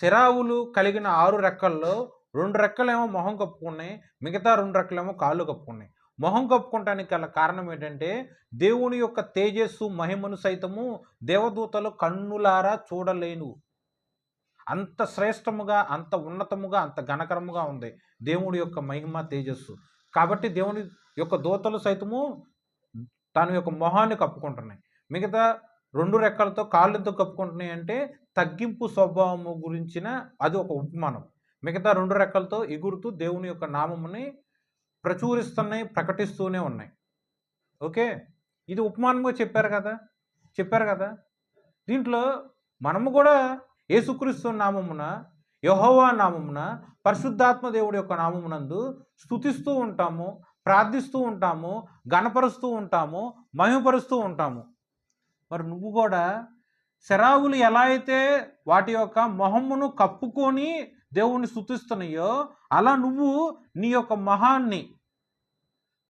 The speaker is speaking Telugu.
చిరావులు కలిగిన ఆరు రెక్కల్లో రెండు రెక్కలేమో మొహం కప్పుకున్నాయి మిగతా రెండు రెక్కలేమో కాళ్ళు కప్పుకున్నాయి. మొహం కప్పుకోవటానికి గల కారణం ఏంటంటే దేవుని యొక్క తేజస్సు మహిమను సైతము దేవదూతలు కన్నులారా చూడలేను. అంత శ్రేష్టముగా అంత ఉన్నతముగా అంత ఘనకరముగా ఉంది దేవుడి యొక్క మహిమ తేజస్సు. కాబట్టి దేవుని యొక్క దూతలు సైతము తన యొక్క మొహాన్ని కప్పుకుంటున్నాయి. మిగతా రెండు రెక్కలతో కాళ్ళతో కప్పుకుంటున్నాయి అంటే తగ్గింపు స్వభావము గురించిన అది ఒక ఉపమానం. మిగతా రెండు రెక్కలతో ఎగురుతూ దేవుని యొక్క నామముని ప్రచురిస్తున్నాయి ప్రకటిస్తూనే ఉన్నాయి. ఓకే? ఇది ఉపమానంగా చెప్పారు కదా? చెప్పారు కదా? దీంట్లో మనము కూడా యేసుక్రీస్తు నామమున యహోవా నామమున పరిశుద్ధాత్మ దేవుడి యొక్క నామమునందు స్థుతిస్తూ ఉంటాము ప్రార్థిస్తూ ఉంటాము గణపరుస్తూ ఉంటాము మహిమపరుస్తూ ఉంటాము. మరి నువ్వు కూడా శరావులు ఎలా అయితే వాటి యొక్క మొహమును కప్పుకొని దేవుణ్ణి స్థుతిస్తున్నాయో అలా నువ్వు నీ యొక్క మొహాన్ని